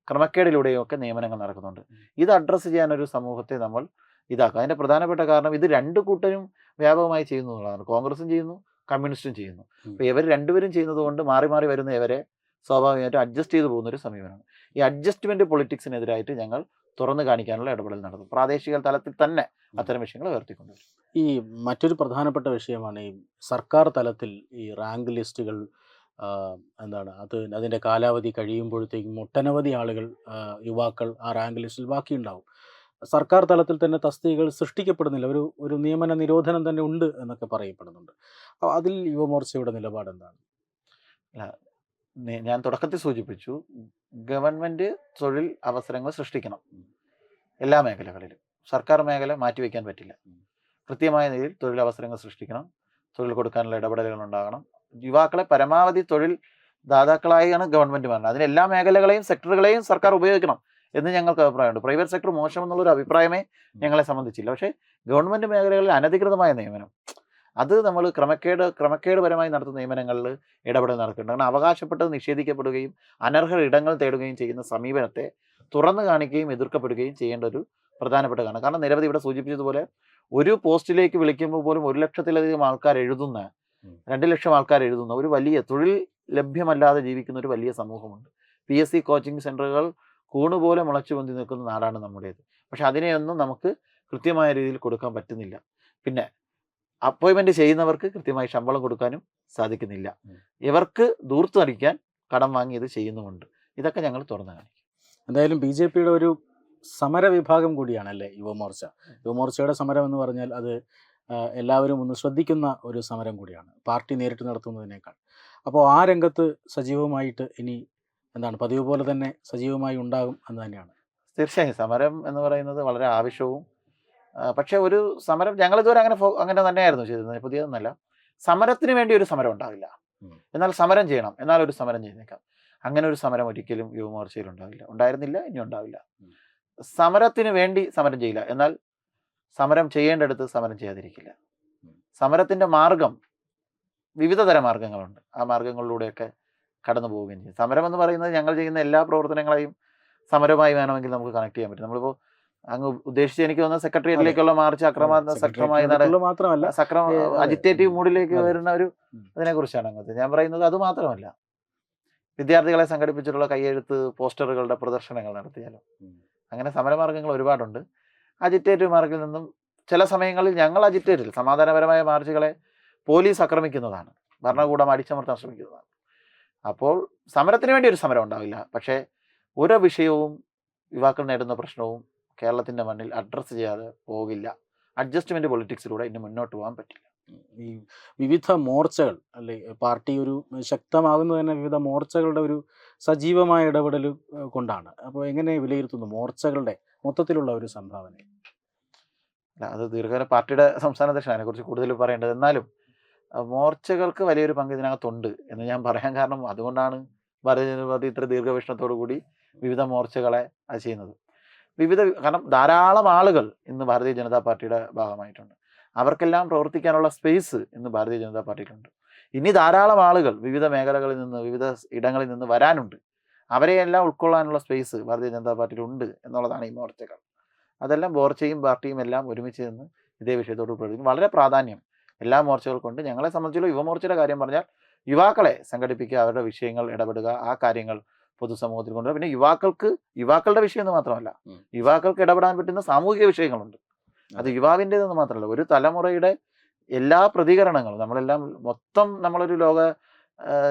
ക്രമക്കേടിലൂടെയും ഒക്കെ നിയമനങ്ങൾ നടക്കുന്നുണ്ട്. ഇത് അഡ്രസ്സ് ചെയ്യാൻ ഒരു സമൂഹത്തെ നമ്മൾ ഇതാക്കുക അതിന്റെ പ്രധാനപ്പെട്ട കാരണം ഇത് രണ്ട് കൂട്ടരും വ്യാപകമായി ചെയ്യുന്നു എന്നുള്ളതാണ്. കോൺഗ്രസും ചെയ്യുന്നു കമ്മ്യൂണിസ്റ്റും ചെയ്യുന്നു. അപ്പോൾ ഇവർ രണ്ടുപേരും ചെയ്യുന്നത് കൊണ്ട് മാറി മാറി വരുന്ന ഇവരെ സ്വാഭാവികമായിട്ടും അഡ്ജസ്റ്റ് ചെയ്തു പോകുന്ന ഒരു സമീപനമാണ്. ഈ അഡ്ജസ്റ്റ്മെന്റ് പൊളിറ്റിക്സിനെതിരായിട്ട് ഞങ്ങൾ തുറന്നു കാണിക്കാനുള്ള ഇടപെടൽ നടത്തും പ്രാദേശിക തലത്തിൽ തന്നെ അത്തരം വിഷയങ്ങൾ ഉയർത്തിക്കൊണ്ടുവരും ഈ മറ്റൊരു പ്രധാനപ്പെട്ട വിഷയമാണ് ഈ സർക്കാർ തലത്തിൽ ഈ റാങ്ക് ലിസ്റ്റുകൾ എന്താണ് അത് അതിന്റെ കാലാവധി കഴിയുമ്പോഴത്തേക്കും ഒട്ടനവധി ആളുകൾ യുവാക്കൾ ആ റാങ്ക് ലിസ്റ്റിൽ ബാക്കിയുണ്ടാവും. സർക്കാർ തലത്തിൽ തന്നെ തസ്തികകൾ സൃഷ്ടിക്കപ്പെടുന്നില്ല. ഒരു ഒരു നിയമന നിരോധനം തന്നെ ഉണ്ട് എന്നൊക്കെ പറയപ്പെടുന്നുണ്ട്. അപ്പോൾ അതിൽ യുവമോർച്ചയുടെ നിലപാട് എന്താണ് ഞാൻ തുടക്കത്തിൽ സൂചിപ്പിച്ചു ഗവൺമെന്റ് തൊഴിൽ അവസരങ്ങൾ സൃഷ്ടിക്കണം. എല്ലാ മേഖലകളിലും. സർക്കാർ മേഖല മാറ്റിവെക്കാൻ പറ്റില്ല. കൃത്യമായ രീതിയിൽ തൊഴിലവസരങ്ങൾ സൃഷ്ടിക്കണം. തൊഴിൽ കൊടുക്കാനുള്ള ഇടപെടലുകൾ ഉണ്ടാകണം. യുവാക്കളെ പരമാവധി തൊഴിൽ ദാതാക്കളായാണ് ഗവൺമെന്റ് മാറുന്നത്. അതിന് എല്ലാ മേഖലകളെയും സെക്ടറുകളെയും സർക്കാർ ഉപയോഗിക്കണം. എന്ന് ഞങ്ങൾക്ക് അഭിപ്രായമുണ്ട്. പ്രൈവറ്റ് സെക്ടർ മോശം എന്നുള്ളൊരു അഭിപ്രായമേ ഞങ്ങളെ സംബന്ധിച്ചില്ല. പക്ഷേ ഗവൺമെന്റ് മേഖലകളിൽ അനധികൃതമായ നിയമനം അത് നമ്മൾ ക്രമക്കേട് ക്രമക്കേട് പരമായി നടത്തുന്ന നിയമനങ്ങളിൽ ഇടപെടൽ നടക്കുന്നുണ്ട്. കാരണം അവകാശപ്പെട്ടത് നിഷേധിക്കപ്പെടുകയും അനർഹ ഇടങ്ങൾ തേടുകയും ചെയ്യുന്ന സമീപനത്തെ തുറന്നു കാണിക്കുകയും എതിർക്കപ്പെടുകയും ചെയ്യേണ്ട ഒരു പ്രധാനപ്പെട്ട കാരണം കാരണം നിരവധി ഇവിടെ സൂചിപ്പിച്ചതുപോലെ ഒരു പോസ്റ്റിലേക്ക് വിളിക്കുമ്പോൾ പോലും ഒരു ലക്ഷത്തിലധികം ആൾക്കാർ എഴുതുന്ന. രണ്ട് ലക്ഷം ആൾക്കാർ എഴുതുന്ന ഒരു വലിയ തൊഴിൽ ലഭ്യമല്ലാതെ ജീവിക്കുന്ന ഒരു വലിയ സമൂഹമുണ്ട്. പി എസ് സി കോച്ചിങ് സെന്ററുകൾ കൂണുപോലെ മുളച്ചു പൊന്തി നിൽക്കുന്ന നാടാണ് നമ്മുടേത്. പക്ഷെ അതിനെയൊന്നും നമുക്ക് കൃത്യമായ രീതിയിൽ കൊടുക്കാൻ പറ്റുന്നില്ല. പിന്നെ അപ്പോയിൻമെന്റ് ചെയ്യുന്നവർക്ക് കൃത്യമായി ശമ്പളം കൊടുക്കാനും സാധിക്കുന്നില്ല. ഇവർക്ക് ദൂർത്ത് അടിക്കാൻ കടം വാങ്ങി ഇത് ചെയ്യുന്നുമുണ്ട്. ഇതൊക്കെ ഞങ്ങൾ തുറന്നു കാണിക്കും. എന്തായാലും ബി ജെ പിയുടെ ഒരു സമര വിഭാഗം കൂടിയാണല്ലേ യുവമോർച്ച? യുവമോർച്ചയുടെ സമരം എന്ന് പറഞ്ഞാൽ അത് എല്ലാവരും ഒന്ന് ശ്രദ്ധിക്കുന്ന ഒരു സമരം കൂടിയാണ്. പാർട്ടി നേരിട്ട് നടത്തുന്നതിനേക്കാൾ. അപ്പോൾ ആ രംഗത്ത് സജീവമായിട്ട് ഇനി എന്താണ് പതിവ് പോലെ തന്നെ സജീവമായി ഉണ്ടാകും എന്ന് തന്നെയാണ്. തീർച്ചയായും. സമരം എന്ന് പറയുന്നത് വളരെ ആവശ്യവും പക്ഷേ ഒരു സമരം ഞങ്ങൾ ഇതുവരെ അങ്ങനെ അങ്ങനെ തന്നെയായിരുന്നു ചെയ്തിരുന്നത്. പുതിയതൊന്നല്ല. സമരത്തിന് വേണ്ടി ഒരു സമരം ഉണ്ടാവില്ല. എന്നാൽ സമരം ചെയ്യണം. എന്നാൽ ഒരു സമരം ചെയ്തേക്കാം. അങ്ങനെ ഒരു സമരം ഒരിക്കലും യുവമോർച്ചയിൽ ഉണ്ടാവില്ല. ഉണ്ടായിരുന്നില്ല ഇനി ഉണ്ടാവില്ല. സമരത്തിന് വേണ്ടി സമരം ചെയ്യില്ല. എന്നാൽ സമരം ചെയ്യേണ്ടടുത്ത് സമരം ചെയ്യാതിരിക്കില്ല. സമരത്തിന്റെ മാർഗം വിവിധ തരം മാർഗങ്ങളുണ്ട്. ആ മാർഗങ്ങളിലൂടെയൊക്കെ കടന്നു പോവുകയും ചെയ്യും. സമരം എന്ന് പറയുന്നത് ഞങ്ങൾ ചെയ്യുന്ന എല്ലാ പ്രവർത്തനങ്ങളെയും സമരമായി വേണമെങ്കിൽ നമുക്ക് കണക്ട് ചെയ്യാൻ പറ്റും. നമ്മളിപ്പോൾ അങ്ങ് ഉദ്ദേശിച്ച് എനിക്ക് തോന്നുന്ന സെക്രട്ടേറിയറ്റിലേക്കുള്ള മാർച്ച് അക്രമ സക്രമായി മാത്രമല്ല സക്രമ അജിറ്റേറ്റീവ് മൂഡിലേക്ക് വരുന്ന ഒരു ഇതിനെ കുറിച്ചാണ് അങ്ങനത്തെ ഞാൻ പറയുന്നത് അത് മാത്രമല്ല. വിദ്യാർത്ഥികളെ സംഘടിപ്പിച്ചിട്ടുള്ള കയ്യെഴുത്ത് പോസ്റ്ററുകളുടെ പ്രദർശനങ്ങൾ നടത്തിയാലോ. അങ്ങനെ സമരമാർഗങ്ങൾ ഒരുപാടുണ്ട്. അജിറ്റേറ്റീവ് മാർഗിൽ നിന്നും ചില സമയങ്ങളിൽ ഞങ്ങൾ അജിറ്റേറ്റിൽ സമാധാനപരമായ മാർച്ചുകളെ പോലീസ് ആക്രമിക്കുന്നതാണ്. ഭരണകൂടം അടിച്ചമർത്താൻ ശ്രമിക്കുന്നതാണ്. അപ്പോൾ സമരത്തിന് വേണ്ടി ഒരു സമരം ഉണ്ടാവില്ല. പക്ഷേ ഓരോ വിഷയവും യുവാക്കൾ നേടുന്ന പ്രശ്നവും കേരളത്തിന്റെ മണ്ണിൽ അഡ്രസ്സ് ചെയ്യാതെ പോകില്ല. അഡ്ജസ്റ്റ്മെന്റ് പൊളിറ്റിക്സിലൂടെ ഇനി മുന്നോട്ട് പോകാൻ പറ്റില്ല. ഈ വിവിധ മോർച്ചകൾ അല്ലെ പാർട്ടി ഒരു ശക്തമാകുന്നത് തന്നെ വിവിധ മോർച്ചകളുടെ ഒരു സജീവമായ ഇടപെടൽ കൊണ്ടാണ്. അപ്പോൾ എങ്ങനെ വിലയിരുത്തുന്നു മോർച്ചകളുടെ മൊത്തത്തിലുള്ള ഒരു സംഭാവന അല്ല അത് ദീർഘകാല പാർട്ടിയുടെ സംസ്ഥാന അധ്യക്ഷൻ അതിനെക്കുറിച്ച് കൂടുതൽ പറയേണ്ടത് എന്നാലും മോർച്ചകൾക്ക് വലിയൊരു പങ്ക് ഇതിനകത്തുണ്ട് എന്ന് ഞാൻ പറയാൻ കാരണം അതുകൊണ്ടാണ് ഭാരതീയ ജനതാ പാർട്ടി ഇത്ര ദീർഘവീക്ഷണത്തോടു കൂടി വിവിധ മോർച്ചകളെ അത് ചെയ്യുന്നത്. വിവിധ കാരണം ധാരാളം ആളുകൾ ഇന്ന് ഭാരതീയ ജനതാ പാർട്ടിയുടെ ഭാഗമായിട്ടുണ്ട്. അവർക്കെല്ലാം പ്രവർത്തിക്കാനുള്ള സ്പേസ് ഇന്ന് ഭാരതീയ ജനതാ പാർട്ടിക്കുണ്ട്. ഇനി ധാരാളം ആളുകൾ വിവിധ മേഖലകളിൽ നിന്ന് വിവിധ ഇടങ്ങളിൽ നിന്ന് വരാനുണ്ട്. അവരെയെല്ലാം ഉൾക്കൊള്ളാനുള്ള സ്പേസ് ഭാരതീയ ജനതാ പാർട്ടിയിലുണ്ട് എന്നുള്ളതാണ് ഈ മോർച്ചകൾ. അതെല്ലാം മോർച്ചയും പാർട്ടിയും എല്ലാം ഒരുമിച്ച് നിന്ന് ഇതേ വിഷയത്തോട് പ്രവർത്തിക്കും വളരെ പ്രാധാന്യം എല്ലാ മോർച്ചകൾക്കുണ്ട് ഞങ്ങളെ സംബന്ധിച്ചുള്ള യുവമോർച്ചയുടെ കാര്യം പറഞ്ഞാൽ യുവാക്കളെ സംഘടിപ്പിക്കുക അവരുടെ വിഷയങ്ങൾ ഇടപെടുക ആ കാര്യങ്ങൾ പൊതുസമൂഹത്തിൽ കൊണ്ടുവരിക. പിന്നെ യുവാക്കൾക്ക് യുവാക്കളുടെ വിഷയം എന്ന് മാത്രമല്ല യുവാക്കൾക്ക് ഇടപെടാൻ പറ്റുന്ന സാമൂഹിക വിഷയങ്ങളുണ്ട്. അത് യുവാവിന്റെതെന്ന് മാത്രമല്ല ഒരു തലമുറയുടെ എല്ലാ പ്രതികരണങ്ങളും നമ്മളെല്ലാം മൊത്തം നമ്മളൊരു ലോക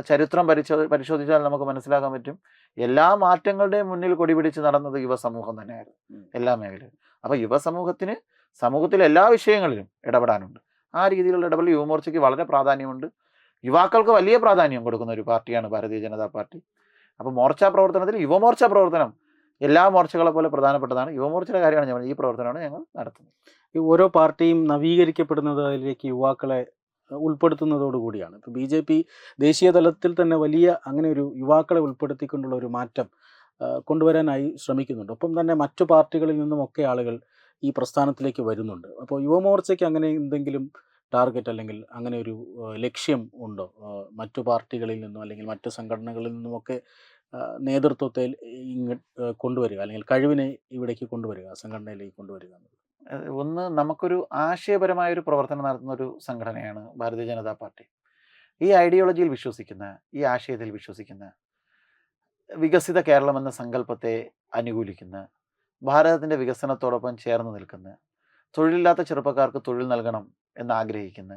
ചരിത്രം പരിശോ പരിശോധിച്ചാൽ നമുക്ക് മനസ്സിലാക്കാൻ പറ്റും. എല്ലാ മാറ്റങ്ങളുടെയും മുന്നിൽ കൊടിപിടിച്ച് നടന്നത് യുവസമൂഹം തന്നെയായിരുന്നു. എല്ലാ മേഖലയിലും. അപ്പൊ യുവസമൂഹത്തിന് സമൂഹത്തിലെ എല്ലാ വിഷയങ്ങളിലും ഇടപെടാനുണ്ട്. ആ രീതിയിലുള്ള ഇടപെടൽ യുവമോർച്ചയ്ക്ക് വളരെ പ്രാധാന്യമുണ്ട്. യുവാക്കൾക്ക് വലിയ പ്രാധാന്യം കൊടുക്കുന്ന ഒരു പാർട്ടിയാണ് ഭാരതീയ ജനതാ പാർട്ടി. അപ്പോൾ മോർച്ച പ്രവർത്തനത്തിൽ യുവമോർച്ച പ്രവർത്തനം എല്ലാ മോർച്ചകളെ പോലെ പ്രധാനപ്പെട്ടതാണ്. യുവമോർച്ചയുടെ കാര്യമാണ് ഞാൻ ഈ പ്രവർത്തനമാണ് ഞങ്ങൾ നടത്തുന്നത്. ഈ ഓരോ പാർട്ടിയും നവീകരിക്കപ്പെടുന്നത് അതിലേക്ക് യുവാക്കളെ ഉൾപ്പെടുത്തുന്നതോടുകൂടിയാണ് ഇപ്പോൾ ബി ജെ പി ദേശീയ തലത്തിൽ തന്നെ വലിയ അങ്ങനെ ഒരു യുവാക്കളെ ഉൾപ്പെടുത്തിക്കൊണ്ടുള്ള ഒരു മാറ്റം കൊണ്ടുവരാനായി ശ്രമിക്കുന്നുണ്ട്. ഒപ്പം തന്നെ മറ്റു പാർട്ടികളിൽ നിന്നുമൊക്കെ ആളുകൾ ഈ പ്രസ്ഥാനത്തിലേക്ക് വരുന്നുണ്ട്. അപ്പോൾ യുവമോർച്ചയ്ക്ക് അങ്ങനെ എന്തെങ്കിലും ടാർഗറ്റ് അല്ലെങ്കിൽ അങ്ങനെ ഒരു ലക്ഷ്യം ഉണ്ടോ? മറ്റു പാർട്ടികളിൽ നിന്നും അല്ലെങ്കിൽ മറ്റു സംഘടനകളിൽ നിന്നുമൊക്കെ നേതൃത്വത്തെ ഇങ്ങ് കൊണ്ടുവരിക അല്ലെങ്കിൽ കഴിവിനെ ഇവിടേക്ക് കൊണ്ടുവരിക സംഘടനയിലേക്ക് കൊണ്ടുവരിക ഒന്ന് നമുക്കൊരു ആശയപരമായ ഒരു പ്രവർത്തനം നടത്തുന്ന ഒരു സംഘടനയാണ് ഭാരതീയ ജനതാ പാർട്ടി. ഈ ഐഡിയോളജിയിൽ വിശ്വസിക്കുന്ന ഈ ആശയത്തിൽ വിശ്വസിക്കുന്ന വികസിത കേരളം എന്ന സങ്കല്പത്തെ അനുകൂലിക്കുന്ന ഭാരതത്തിന്റെ വികസനത്തോടൊപ്പം ചേർന്ന് നിൽക്കുന്ന. തൊഴിലില്ലാത്ത ചെറുപ്പക്കാർക്ക് തൊഴിൽ നൽകണം എന്ന് ആഗ്രഹിക്കുന്ന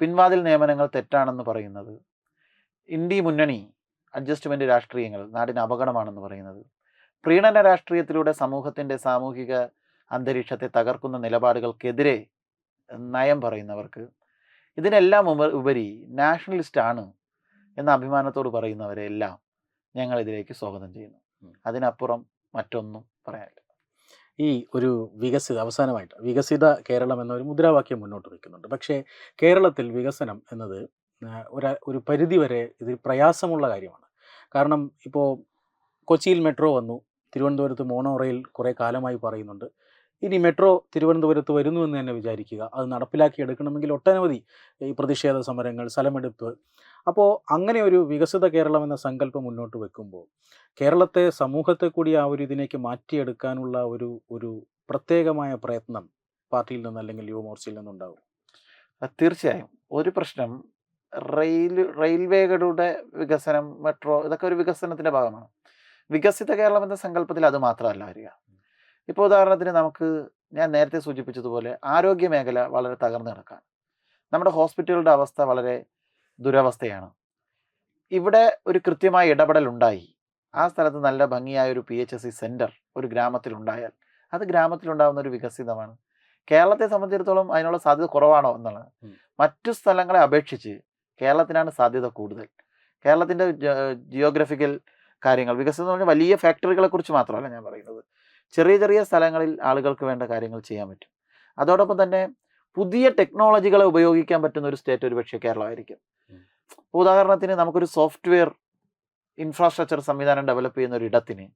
പിൻവാതിൽ നിയമനങ്ങൾ തെറ്റാണെന്ന് പറയുന്നത്. ഇന്ത്യ മുന്നണി അഡ്ജസ്റ്റ്മെന്റ് രാഷ്ട്രീയങ്ങൾ നാടിന് അപകടമാണെന്ന് പറയുന്നത്. പ്രീണന രാഷ്ട്രീയത്തിലൂടെ സമൂഹത്തിന്റെ സാമൂഹിക അന്തരീക്ഷത്തെ തകർക്കുന്ന നിലപാടുകൾക്കെതിരെ നയം പറയുന്നവർക്ക്. ഇതിനെല്ലാം ഉപ ഉപരി നാഷണലിസ്റ്റ് ആണ് എന്ന അഭിമാനത്തോട് പറയുന്നവരെ എല്ലാം ഞങ്ങൾ ഇതിലേക്ക് സ്വാഗതം ചെയ്യുന്നു. അതിനപ്പുറം മറ്റൊന്നും പറയാനില്ല ഈ ഒരു വികസിത അവസാനമായിട്ട് വികസിത കേരളം എന്ന ഒരു മുദ്രാവാക്യം മുന്നോട്ട് വയ്ക്കുന്നുണ്ട്. പക്ഷേ കേരളത്തിൽ വികസനം എന്നത് ഒരു ഒരു പരിധി വരെ പ്രയാസമുള്ള കാര്യമാണ്. കാരണം ഇപ്പോൾ കൊച്ചിയിൽ മെട്രോ വന്നു തിരുവനന്തപുരത്ത് മോണോ റെയിൽ കുറേ കാലമായി പറയുന്നുണ്ട്. ഇനി മെട്രോ തിരുവനന്തപുരത്ത് വരുന്നു എന്ന് തന്നെ വിചാരിക്കുക അത് നടപ്പിലാക്കി എടുക്കണമെങ്കിൽ ഒട്ടനവധി ഈ പ്രതിഷേധ സമരങ്ങൾ സ്ഥലമെടുപ്പ് അപ്പോൾ അങ്ങനെ ഒരു വികസിത കേരളം എന്ന സങ്കല്പം മുന്നോട്ട് വെക്കുമ്പോൾ കേരളത്തെ സമൂഹത്തെ കൂടി ആ ഒരു ഇതിലേക്ക് മാറ്റിയെടുക്കാനുള്ള ഒരു ഒരു പ്രത്യേകമായ പ്രയത്നം പാർട്ടിയിൽ നിന്ന് അല്ലെങ്കിൽ യുവമോർച്ചയിൽ നിന്നുണ്ടാവും? തീർച്ചയായും. ഒരു പ്രശ്നം റെയിൽ റെയിൽവേകളുടെ വികസനം മെട്രോ ഇതൊക്കെ ഒരു വികസനത്തിന്റെ ഭാഗമാണ്. വികസിത കേരളം എന്ന സങ്കല്പത്തിൽ അത് മാത്രമല്ല വരിക. ഇപ്പോൾ ഉദാഹരണത്തിന് നമുക്ക് ഞാൻ നേരത്തെ സൂചിപ്പിച്ചതുപോലെ ആരോഗ്യ മേഖല വളരെ തകർന്നു കിടക്കാണ്. നമ്മുടെ ഹോസ്പിറ്റലുകളുടെ അവസ്ഥ വളരെ ദുരവസ്ഥയാണ്. ഇവിടെ ഒരു കൃത്യമായ ഇടപെടൽ ഉണ്ടായി ആ സ്ഥലത്ത് നല്ല ഭംഗിയായ ഒരു P H S C centre ഒരു ഗ്രാമത്തിൽ ഉണ്ടായാൽ അത് ഗ്രാമത്തിലുണ്ടാകുന്ന ഒരു വികസിതമാണ്. കേരളത്തെ സംബന്ധിച്ചിടത്തോളം അതിനുള്ള സാധ്യത കുറവാണോ എന്നുള്ളത്? മറ്റു സ്ഥലങ്ങളെ അപേക്ഷിച്ച് കേരളത്തിനാണ് സാധ്യത കൂടുതൽ. കേരളത്തിന്റെ ജിയോഗ്രഫിക്കൽ കാര്യങ്ങൾ വികസനം എന്ന് പറഞ്ഞാൽ വലിയ ഫാക്ടറികളെ കുറിച്ച് മാത്രമല്ല ഞാൻ പറയുന്നത്. ചെറിയ ചെറിയ സ്ഥലങ്ങളിൽ ആളുകൾക്ക് വേണ്ട കാര്യങ്ങൾ ചെയ്യാൻ പറ്റും. അതോടൊപ്പം തന്നെ പുതിയ ടെക്നോളജികളെ ഉപയോഗിക്കാൻ പറ്റുന്ന ഒരു സ്റ്റേറ്റ് ഒരുപക്ഷെ കേരളമായിരിക്കും. ഉദാഹരണത്തിന് നമുക്കൊരു സോഫ്റ്റ്വെയർ ഇൻഫ്രാസ്ട്രക്ചർ സംവിധാനം ഡെവലപ്പ് ചെയ്യുന്ന ഒരു ഇടത്തിന്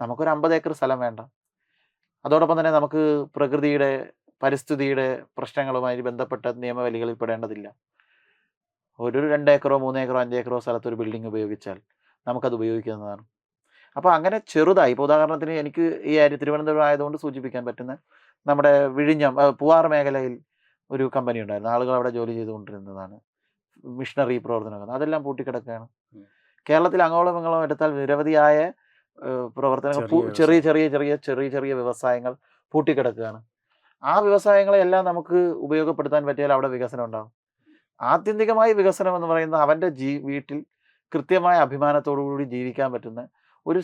നമുക്കൊരു അമ്പത് ഏക്കർ സ്ഥലം വേണ്ട. അതോടൊപ്പം തന്നെ നമുക്ക് പ്രകൃതിയുടെ പരിസ്ഥിതിയുടെ പ്രശ്നങ്ങളുമായി ബന്ധപ്പെട്ട നിയമവലികളിൽ പെടേണ്ടതില്ല. ഒരു രണ്ട് ഏക്കറോ മൂന്ന് ഏക്കറോ അഞ്ച് ഏക്കറോ സ്ഥലത്ത് ഒരു ബിൽഡിംഗ് ഉപയോഗിച്ചാൽ നമുക്കത് ഉപയോഗിക്കുന്നതാണ്. അപ്പോൾ അങ്ങനെ ചെറുതായി ഇപ്പോൾ ഉദാഹരണത്തിന് എനിക്ക് ഈ തിരുവനന്തപുരം ആയതുകൊണ്ട് സൂചിപ്പിക്കാൻ പറ്റുന്ന നമ്മുടെ വിഴിഞ്ഞം പൂവാർ മേഖലയിൽ ഒരു കമ്പനി ഉണ്ടായിരുന്നു. ആളുകൾ അവിടെ ജോലി ചെയ്തുകൊണ്ടിരുന്നതാണ്. മിഷണറി പ്രവർത്തനങ്ങൾ. അതെല്ലാം പൂട്ടിക്കിടക്കുകയാണ്. കേരളത്തിൽ അങ്ങോളം ഇങ്ങോളം എടുത്താൽ നിരവധിയായ പ്രവർത്തനങ്ങൾ ചെറിയ ചെറിയ ചെറിയ ചെറിയ ചെറിയ വ്യവസായങ്ങൾ പൂട്ടിക്കിടക്കുകയാണ്. ആ വ്യവസായങ്ങളെല്ലാം നമുക്ക് ഉപയോഗപ്പെടുത്താൻ പറ്റിയാൽ അവിടെ വികസനം ഉണ്ടാകും ആത്യന്തികമായി വികസനം എന്ന് പറയുന്നത് അവന്റെ ജീ വീട്ടിൽ കൃത്യമായ അഭിമാനത്തോടു കൂടി ജീവിക്കാൻ പറ്റുന്ന ഒരു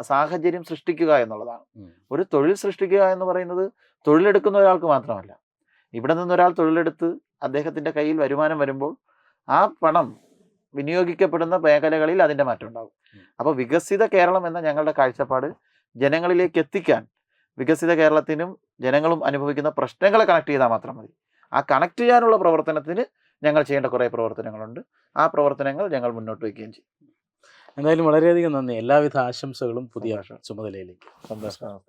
സാഹചര്യം സൃഷ്ടിക്കുക എന്നുള്ളതാണ്. ഒരു തൊഴിൽ സൃഷ്ടിക്കുക എന്ന് പറയുന്നത് തൊഴിലെടുക്കുന്ന ഒരാൾക്ക് മാത്രമല്ല. ഇവിടെ നിന്നൊരാൾ തൊഴിലെടുത്ത് അദ്ദേഹത്തിന്റെ കയ്യിൽ വരുമാനം വരുമ്പോൾ ആ പണം വിനിയോഗിക്കപ്പെടുന്ന മേഖലകളിൽ അതിന്റെ മാറ്റം ഉണ്ടാകും. അപ്പോൾ വികസിത കേരളം എന്ന ഞങ്ങളുടെ കാഴ്ചപ്പാട് ജനങ്ങളിലേക്ക് എത്തിക്കാൻ വികസിത കേരളത്തിനും ജനങ്ങളും അനുഭവിക്കുന്ന പ്രശ്നങ്ങളെ കണക്ട് ചെയ്താൽ മാത്രം മതി. ആ കണക്ട് ചെയ്യാനുള്ള പ്രവർത്തനത്തിന് ഞങ്ങൾ ചെയ്യേണ്ട കുറേ പ്രവർത്തനങ്ങളുണ്ട്. ആ പ്രവർത്തനങ്ങൾ ഞങ്ങൾ മുന്നോട്ട് വയ്ക്കുകയും ചെയ്യും. എന്തായാലും വളരെയധികം നന്ദി. എല്ലാവിധ ആശംസകളും പുതിയ. ചുമതലയിലേക്ക്. സന്തോഷം.